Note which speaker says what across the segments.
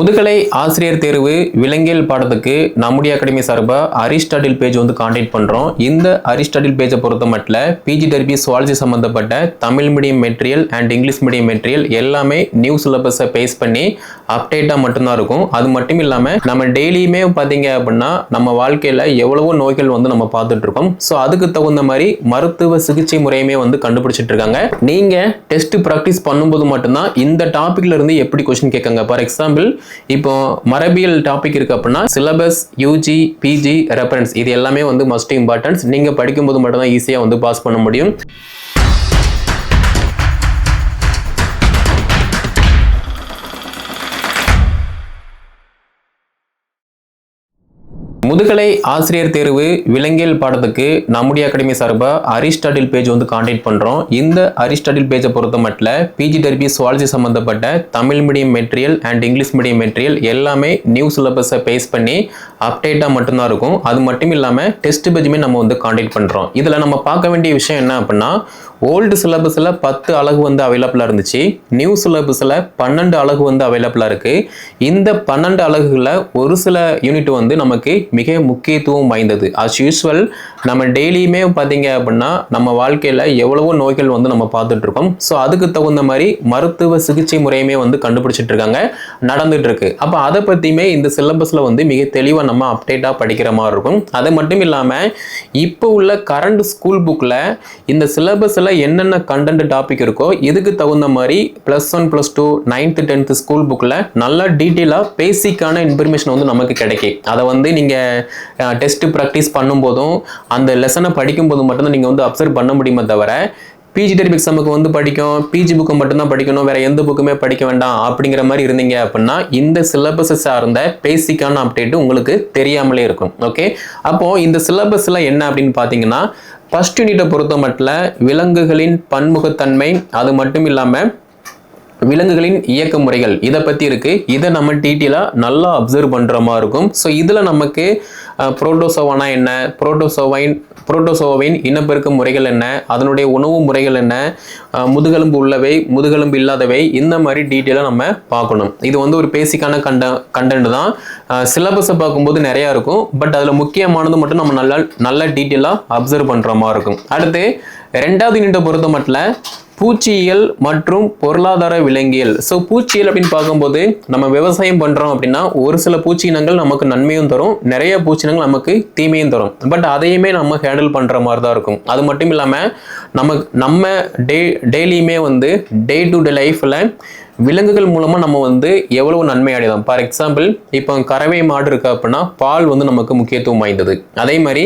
Speaker 1: முதுகலை ஆசிரியர் தேர்வு விலங்கியல் பாடத்துக்கு நம்முடைய அகாடமி சார்பாக அரிஸ்டாட்டில் பேஜ் வந்து காண்டாக்ட் பண்ணுறோம் இந்த அரிஸ்டாட்டில் பேஜை பொறுத்த மட்டும் பிஜி டெர்பி சுவாலஜி சம்மந்தப்பட்ட Tamil medium material and English medium material எல்லாமே நியூ சிலபஸை பேஸ் பண்ணி அப்டேட்டாக மட்டும்தான் இருக்கும். அது மட்டும் இல்லாமல் நம்ம டெய்லியுமே பார்த்தீங்க அப்படின்னா நம்ம வாழ்க்கையில் எவ்வளவோ நோய்கள் வந்து நம்ம பார்த்துட்டு இருக்கோம். ஸோ அதுக்கு தகுந்த மாதிரி மருத்துவ சிகிச்சை முறையுமே வந்து கண்டுபிடிச்சிட்டு இருக்காங்க. நீங்கள் டெஸ்ட் ப்ராக்டிஸ் பண்ணும்போது மட்டும்தான் இந்த டாப்பிக்ல இருந்து எப்படி கொஸ்டின் கேட்காங்க ஃபார் எக்ஸாம்பிள் இப்போ மரபியல் டாபிக் இருக்கு அப்படின்னா சிலபஸ் யூஜி பிஜி ரெஃபரன்ஸ் இது எல்லாமே வந்து மஸ்ட் இம்பார்ட்டன்ஸ் நீங்கள் படிக்கும்போது மட்டும்தான் ஈஸியாக வந்து பாஸ் பண்ண முடியும். முதுகலை ஆசிரியர் தேர்வு விலங்கியல் பாடத்துக்கு நம்முடைய அகாடமி சார்பாக அரிஸ்டாட்டில் பேஜ் வந்து காண்டாக்ட் பண்ணுறோம் இந்த அரிஸ்டாட்டில் பேஜை பொறுத்த மட்டும் பிஜி டெர்பி சுவாலஜி சம்மந்தப்பட்ட Tamil medium material and English medium material எல்லாமே நியூ சிலபஸை பேஸ் பண்ணி அப்டேட்டாக மட்டும்தான் இருக்கும். அது மட்டும் இல்லாமல் டெஸ்ட் பேஜுமே நம்ம வந்து காண்டாக்ட் பண்ணுறோம் இதில் நம்ம பார்க்க வேண்டிய விஷயம் என்ன அப்படின்னா ஓல்டு சிலபஸில் பத்து அழகு வந்து அவைலபிளாக இருந்துச்சு. நியூ சிலபஸில் பன்னெண்டு அழகு வந்து அவைலபிளாக இருக்குது இந்த பன்னெண்டு அழகுகளில் ஒரு சில யூனிட் வந்து நமக்கு மிக முக்கியத்துவம் வாய்ந்தது. அஸ் யூஸ்வல் நம்ம டெய்லியுமே பார்த்தீங்க அப்படின்னா நம்ம வாழ்க்கையில் எவ்வளவோ நோய்கள் வந்து நம்ம பார்த்துட்ருக்கோம் ஸோ அதுக்கு தகுந்த மாதிரி மருத்துவ சிகிச்சை முறையுமே வந்து கண்டுபிடிச்சிட்டு இருக்காங்க. நடந்துட்டு அப்போ அதை பற்றியுமே இந்த சிலபஸில் வந்து மிக தெளிவாக நம்ம அப்டேட்டாக படிக்கிற மாதிரி இருக்கும். அது மட்டும் இல்லாமல் இப்போ உள்ள கரண்ட் ஸ்கூல் புக்கில் இந்த சிலபஸில் என்னென்ன கண்டென்ட் டாபிக் இருக்கோ இதுக்கு தகுந்த மாதிரி plus one plus two ninth tenth school புக்கில் நல்லா டீட்டெயிலாக பேசிக்கான இன்ஃபர்மேஷன் வந்து நமக்கு கிடைக்கும். அதை வந்து நீங்கள் டெஸ்ட்டு ப்ராக்டிஸ் பண்ணும்போதும் அந்த லெசனை படிக்கும்போது மட்டும்தான் நீங்கள் வந்து அப்சர்வ் பண்ண முடியுமே தவிர பிஜி டெரிப் எக்ஸாமுக்கு வந்து படிக்கும். பிஜி புக்கு மட்டும்தான் படிக்கணும். வேற எந்த புக்குமே படிக்க வேண்டாம் அப்படிங்கிற மாதிரி இருந்தீங்க அப்படின்னா இந்த சிலபஸை சார்ந்த பேசிக்கான அப்டேட் உங்களுக்கு தெரியாமலே இருக்கும். ஓகே அப்போ இந்த சிலபஸ்ல என்ன அப்படின்னு பார்த்தீங்கன்னா ஃபர்ஸ்ட் யூனிட்டை பொறுத்த மட்டும் விலங்குகளின் பன்முகத்தன்மை அது மட்டும் இல்லாமல் விலங்குகளின் இயக்க முறைகள். இதை பற்றி இருக்குது இதை நம்ம டீட்டெயிலாக நல்லா அப்சர்வ் பண்ணுற மாதிரி இருக்கும். ஸோ இதில் நமக்கு புரோட்டோசோவானா என்ன? புரோட்டோசோவைன் புரோட்டோசோவின் இனப்பெருக்க முறைகள் என்ன? அதனுடைய உணவு முறைகள் என்ன? முதுகெலும்பு உள்ளவை முதுகெலும்பு இல்லாதவை இந்த மாதிரி டீட்டெயிலாக நம்ம பார்க்கணும். இது வந்து ஒரு பேசிக்கான கண்ட கண்டென்ட் தான். சிலபஸை பார்க்கும்போது நிறையா இருக்கும். பட் அதில் முக்கியமானது மட்டும் நம்ம நல்லா நல்ல டீட்டெயிலாக அப்சர்வ் பண்ணுற மாதிரி இருக்கும். அடுத்து ரெண்டாவது யூனிட்டை பொறுத்த மட்டும் பூச்சியியல் மற்றும் பொருளாதார விலங்கியல். ஸோ பூச்சியல் அப்படின்னு பார்க்கும்போது நம்ம விவசாயம் பண்ணுறோம் அப்படின்னா ஒரு சில பூச்சினங்கள் நமக்கு நன்மையும் தரும். நிறைய பூச்சினங்கள் நமக்கு தீமையும் தரும். பட் அதையுமே நம்ம ஹேண்டில் பண்ணுற மாதிரி தான் இருக்கும். அது மட்டும் இல்லாமல் நம்ம நம்ம டே டெய்லியுமே வந்து டே டு டே லைஃப்பில் விலங்குகள் மூலமாக நம்ம வந்து எவ்வளவு நன்மை அடையலாம்? ஃபார் எக்ஸாம்பிள் இப்போ கறவை மாடு இருக்குது அப்படின்னா பால் வந்து நமக்கு முக்கியத்துவம் வாய்ந்தது. அதே மாதிரி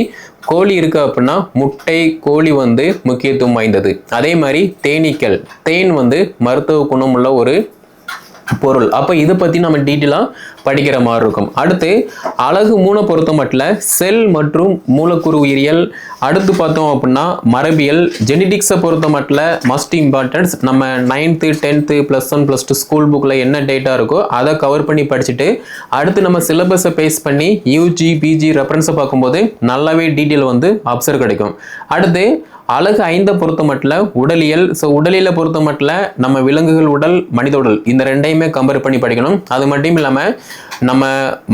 Speaker 1: கோழி இருக்குது அப்படின்னா முட்டை கோழி வந்து முக்கியத்துவம் வாய்ந்தது. அதே மாதிரி தேனீக்கள் தேன் வந்து மருத்துவ குணமுள்ள ஒரு பொருள். அப்போ இதை பற்றி நம்ம டீட்டெயிலாக படிக்கிற மாதிரி இருக்கும். அடுத்து அழகு மூணை பொறுத்த மட்டும் செல் மற்றும் மூலக்கூறு உயிரியல். அடுத்து பார்த்தோம் அப்படின்னா மரபியல். ஜெனடிக்ஸை பொறுத்த மட்டும் மஸ்ட் இம்பார்ட்டன்ஸ் நம்ம ninth tenth plus one plus two school புக்கில் என்ன டேட்டா இருக்கோ அதை கவர் பண்ணி படிச்சுட்டு அடுத்து நம்ம சிலபஸை பேஸ் பண்ணி யூஜி பிஜி ரெஃபரன்ஸை பார்க்கும்போது நல்லாவே டீட்டெயில் வந்து அப்சர்வ் கிடைக்கும். அடுத்து அழகு ஐந்தை பொறுத்த மட்டும் உடலியல் ஸோ உடலியலை பொறுத்த மட்டும் நம்ம விலங்குகள் உடல் மனித உடல் இந்த ரெண்டையுமே கம்பேர் பண்ணி படிக்கணும். அது மட்டும் இல்லாமல் நம்ம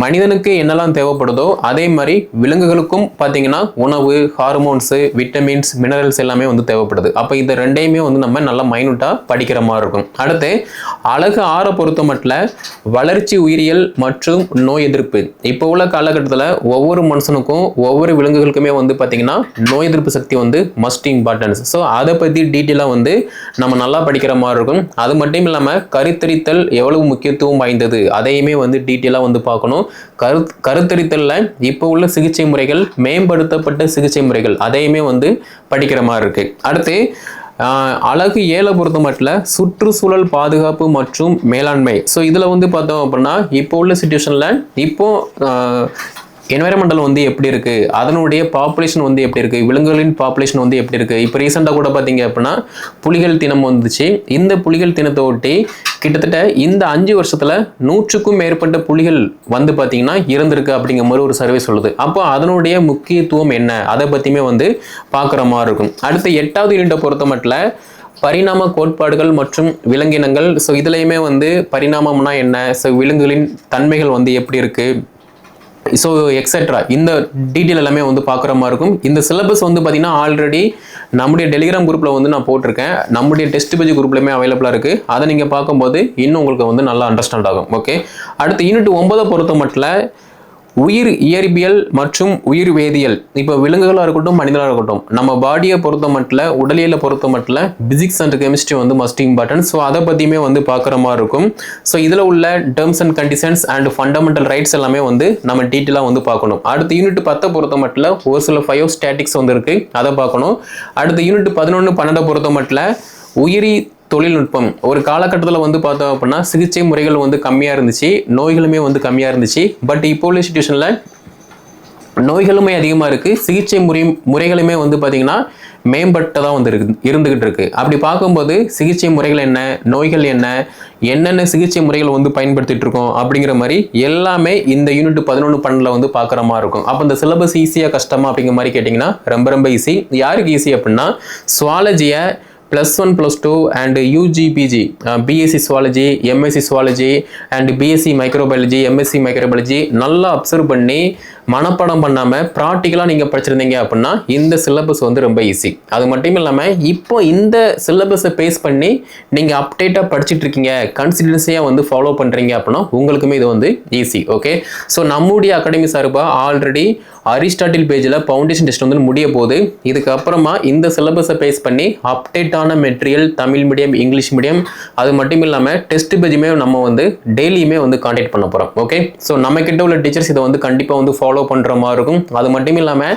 Speaker 1: மனிதனுக்கு என்னெல்லாம் தேவைப்படுதோ அதே மாதிரி விலங்குகளுக்கும் பார்த்தீங்கன்னா உணவு ஹார்மோன்ஸு விட்டமின்ஸ் மினரல்ஸ் எல்லாமே வந்து தேவைப்படுது. அப்போ இந்த ரெண்டையுமே வந்து நம்ம நல்லா மைனூட்டாக படிக்கிற மாதிரி இருக்கும். அடுத்து அழகு ஆறை பொறுத்த மட்டும் வளர்ச்சி உயிரியல் மற்றும் நோய் எதிர்ப்பு. இப்போ உள்ள காலகட்டத்தில் ஒவ்வொரு மனுஷனுக்கும் ஒவ்வொரு விலங்குகளுக்குமே வந்து பார்த்தீங்கன்னா நோய் எதிர்ப்பு சக்தி வந்து மஸ்ட் இம்பார்ட்டன்ஸ் ஸோ அதை பற்றி டீட்டெயிலாக வந்து நம்ம நல்லா படிக்கிற மாதிரி இருக்கும். அது மட்டும் இல்லாமல் கருத்தரித்தல் எவ்வளவு முக்கியத்துவம் வாய்ந்தது அதையுமே வந்து டீட்டெயில் டீட்டெயிலாக வந்து பார்க்கணும். கரு கருத்தரித்தலில் இப்போ உள்ள சிகிச்சை முறைகள் மேம்படுத்தப்பட்ட சிகிச்சை முறைகள் அதையுமே வந்து படிக்கிற மாதிரி இருக்கு. அடுத்து அழகு ஏழை பொறுத்த மட்டும் சுற்றுச்சூழல் பாதுகாப்பு மற்றும் மேலாண்மை. ஸோ இதில் வந்து பார்த்தோம் அப்படின்னா இப்போ உள்ள சுச்சுவேஷனில் இப்போ என்வைரன்மெண்டல் வந்து எப்படி இருக்கு? அதனுடைய பாப்புலேஷன் வந்து எப்படி இருக்கு? விலங்குகளின் பாப்புலேஷன் வந்து எப்படி இருக்கு? இப்போ ரீசெண்டாக கூட பார்த்தீங்க அப்படின்னா புலிகள் தினம் வந்துச்சு. இந்த புலிகள் தினத்தை ஒட்டி கிட்டத்தட்ட இந்த அஞ்சு வருஷத்துல நூற்றுக்கும் மேற்பட்ட புலிகள் வந்து பார்த்தீங்கன்னா இறந்திருக்கு அப்படிங்கிற மாதிரி ஒரு சர்வே சொல்லுது. அப்போ அதனுடைய முக்கியத்துவம் என்ன? அதை பற்றியுமே வந்து பார்க்குற மாதிரி இருக்கும். அடுத்த எட்டாவது யூனிட்டை பொறுத்த மட்டும் பரிணாம கோட்பாடுகள் மற்றும் விலங்கினங்கள். ஸோ இதுலையுமே வந்து பரிணாமம்னா என்ன? ஸோ விலங்குகளின் தன்மைகள் வந்து எப்படி இருக்குது ஸோ எக்ஸெட்ரா இந்த டீட்டெயில் எல்லாமே வந்து பார்க்குற மாதிரி இருக்கும். இந்த சிலபஸ் வந்து பார்த்தீங்கன்னா ஆல்ரெடி நம்முடைய டெலிகிராம் குரூப்பில் வந்து நான் போட்டிருக்கேன். நம்முடைய டெஸ்ட் பேஜ் குரூப்லையுமே அவைலபிளாக இருக்குது அதை நீங்கள் பார்க்கும்போது இன்னும் உங்களுக்கு வந்து நல்லா அண்டர்ஸ்டாண்ட் ஆகும். ஓகே அடுத்து யூனிட் ஒன்பதை பொறுத்த மட்டும் உயிர் இயற்பியல் மற்றும் உயிர் வேதியியல். இப்போ விலங்குகளாக இருக்கட்டும் மனிதனாக இருக்கட்டும் நம்ம பாடியை பொறுத்த மட்டும் உடலியலை பொறுத்த மட்டும் பிசிக்ஸ் அண்ட் கெமிஸ்ட்ரி வந்து மஸ்ட் இம்பார்ட்டன்ட் ஸோ அதை பற்றியுமே வந்து பார்க்குற மாதிரி இருக்கும். ஸோ இதில் உள்ள terms and conditions and fundamental rights எல்லாமே வந்து நம்ம டீட்டெயிலாக வந்து பார்க்கணும். அடுத்த யூனிட் பத்தை பொறுத்த மட்டும் ஒரு சில ஃபயோ ஸ்டாட்டிக்ஸ் வந்து இருக்குது அதை பார்க்கணும். அடுத்த யூனிட் பதினொன்று பன்னெண்டை பொறுத்த மட்டும் உயிரி தொழில்நுட்பம். ஒரு காலகட்டத்தில் வந்து பார்த்தோம் அப்படின்னா சிகிச்சை முறைகள் வந்து கம்மியாக இருந்துச்சு நோய்களுமே வந்து கம்மியாக இருந்துச்சு. பட் இப்போ உள்ள சுச்சுவேஷனில் நோய்களுமே அதிகமாக இருக்குது சிகிச்சை முறை முறைகளுமே வந்து பார்த்திங்கன்னா மேம்பட்டதாக வந்து இருக்கு இருந்துக்கிட்டு இருக்குது அப்படி பார்க்கும்போது சிகிச்சை முறைகள் என்ன நோய்கள் என்ன என்னென்ன சிகிச்சை முறைகள் வந்து பயன்படுத்திட்டு இருக்கோம் அப்படிங்கிற மாதிரி எல்லாமே இந்த யூனிட் பதினொன்று பன்னெண்டில் வந்து பார்க்குற மாதிரி இருக்கும். அப்போ இந்த சிலபஸ் ஈஸியாக கஷ்டமாக அப்படிங்கிற மாதிரி கேட்டிங்கன்னா ரொம்ப ரொம்ப ஈஸி யாருக்கு ஈஸி அப்படின்னா சுவாலஜியை plus one plus two and UG PG BSc zoology MSc zoology and BSc microbiology MSc microbiology நல்லா அப்சர்வ் பண்ணி மனப்பாடம் பண்ணாமல் ப்ராக்டிக்கலாக நீங்கள் படிச்சிருந்தீங்க அப்படின்னா இந்த சிலபஸ் வந்து ரொம்ப ஈஸி அது மட்டும் இல்லாமல் இப்போ இந்த சிலபஸை பேஸ் பண்ணி நீங்கள் அப்டேட்டாக படிச்சுட்டு இருக்கீங்க கன்சிஸ்டன்சியாக வந்து ஃபாலோ பண்ணுறீங்க அப்படின்னா உங்களுக்குமே இது வந்து ஈஸி ஓகே ஸோ நம்முடைய அகாடமி சார்பாக ஆல்ரெடி அரிஸ்டாட்டில் பேஜில் ஃபவுண்டேஷன் டெஸ்ட் வந்து முடிய போகுது இதுக்கப்புறமா இந்த சிலபஸை பேஸ் பண்ணி அப்டேட்டான material Tamil medium English medium அது மட்டும் இல்லாமல் டெஸ்ட் பேஜுமே நம்ம வந்து டெய்லியுமே வந்து கான்டாக்ட் பண்ண போகிறோம் ஓகே ஸோ நம்ம கிட்ட உள்ள டீச்சர்ஸ் இதை வந்து கண்டிப்பாக வந்து ஃபாலோ பண்ணுற மாதிரி இருக்கும் அது மட்டும் இல்லாமல்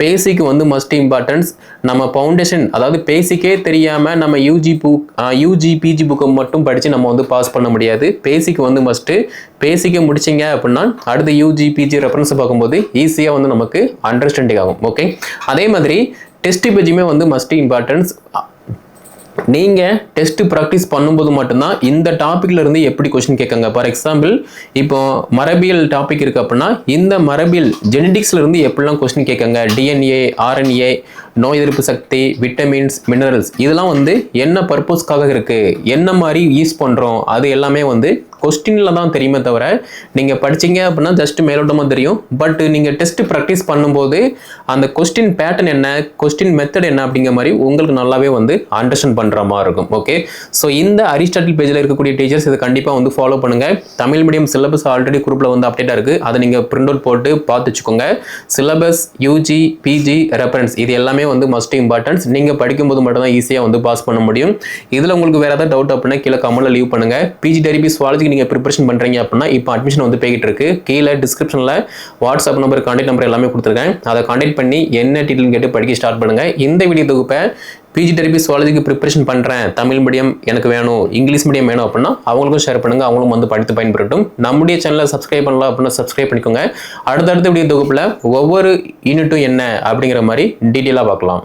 Speaker 1: பேசிக் வந்து மஸ்ட் இம்பார்ட்டன்ஸ் நம்ம ஃபவுண்டேஷன் அதாவது பேசிக்கே தெரியாமல் நம்ம யூஜி புக் யூஜி பிஜி புக்கை மட்டும் படித்து நம்ம வந்து பாஸ் பண்ண முடியாது. பேசிக் வந்து மஸ்ட்டு பேசிக்கை முடிச்சிங்க அப்படின்னா அடுத்து யூஜி பிஜி ரெஃபரன்ஸ் பார்க்கும்போது ஈஸியாக வந்து நமக்கு அண்டர்ஸ்டாண்டிங் ஆகும். ஓகே அதே மாதிரி டெஸ்ட் பேஜுமே வந்து மஸ்ட் இம்பார்ட்டன்ஸ் நீங்கள் டெஸ்ட் ப்ராக்டிஸ் பண்ணும்போது மட்டும்தான் இந்த டாப்பிக்ல இருந்து எப்படி கொஸ்டின் கேட்காங்க. ஃபார் எக்ஸாம்பிள் இப்போ மரபியல் டாபிக் இருக்குது அப்படின்னா இந்த மரபியல் ஜெனடிக்ஸ்ல இருந்து எப்படிலாம் கொஸ்டின் கேட்காங்க? டிஎன்ஏ ஆர்என்ஏ நோய் எதிர்ப்பு சக்தி விட்டமின்ஸ் மினரல்ஸ் இதெல்லாம் வந்து என்ன பர்பஸ்க்காக இருக்குது என்ன மாதிரி யூஸ் பண்ணுறோம் அது எல்லாமே வந்து கொஸ்டினில் தான் தெரியுமே தவிர நீங்கள் படிச்சீங்க அப்படின்னா ஜஸ்ட் மேலோட்டமாக தெரியும். பட் நீங்கள் டெஸ்ட் ப்ராக்டிஸ் பண்ணும்போது அந்த கொஸ்டின் பேட்டர்ன் என்ன கொஸ்டின் மெத்தட் என்ன அப்படிங்கிற மாதிரி உங்களுக்கு நல்லாவே வந்து அண்டர்ஸ்டாண்ட் பண்ணுற மாதிரி இருக்கும். ஓகே ஸோ இந்த அரிஸ்டாட்டில் பேஜில் இருக்கக்கூடிய டீச்சர்ஸ் இதை கண்டிப்பாக வந்து ஃபாலோ பண்ணுங்கள் தமிழ் மீடியம் சிலபஸ் ஆல்ரெடி குரூப்பில் வந்து அப்டேட்டாக இருக்குது அதை நீங்கள் பிரிண்ட் அவுட் போட்டு பார்த்து வச்சுக்கோங்க. சிலபஸ் யூஜி பிஜி ரெஃபரன்ஸ் இது எல்லாமே வந்து மஸ்ட் இம்பார்ட்டன்ஸ் நீங்கள் படிக்கும்போது மட்டும் தான் ஈஸியாக வந்து பாஸ் பண்ண முடியும். இதில் உங்களுக்கு வேறு ஏதாவது டவுட் அப்படின்னா கீழே கமெண்ட்டில் லீவ் பண்ணுங்கள் பிஜி டெரிபி சுவாலஜிக்கு நீங்கள் ப்ரிப்பரேஷன் பண்ணுறீங்க அப்படின்னா இப்போ அட்மிஷன் வந்து போய்கிட்டு இருக்கு. கீழே டிஸ்கிரிப்ஷனில் வாட்ஸ்அப் நம்பர் கான்டாக்ட் நம்பர் எல்லாமே கொடுத்துருக்கேன். அதை கான்டாக்ட் பண்ணி என்ன டீட்டெயில் கேட்டு படிக்க ஸ்டார்ட் பண்ணுங்கள் இந்த வீடியோ தொகுப்பை பிஜி டெரபி சுவாலஜிக்கு ப்ரிப்பரேஷன் பண்ணுறேன் தமிழ் மீடியம் எனக்கு வேணும் இங்கிலீஷ் மீடியம் வேணும் அப்படின்னா அவங்களுக்கும் ஷேர் பண்ணுங்கள் அவங்களும் வந்து படித்து பயன்படுத்தும் நம்முடைய சேனலை சப்ஸ்கிரைப் பண்ணலாம் அப்படின்னா சப்ஸ்கிரைப் பண்ணிக்கோங்க. அடுத்தடுத்த வீடியோ தொகுப்பில் ஒவ்வொரு யூனிட்டும் என்ன அப்படிங்கிற மாதிரி டீட்டெயிலாக பார்க்கலாம்.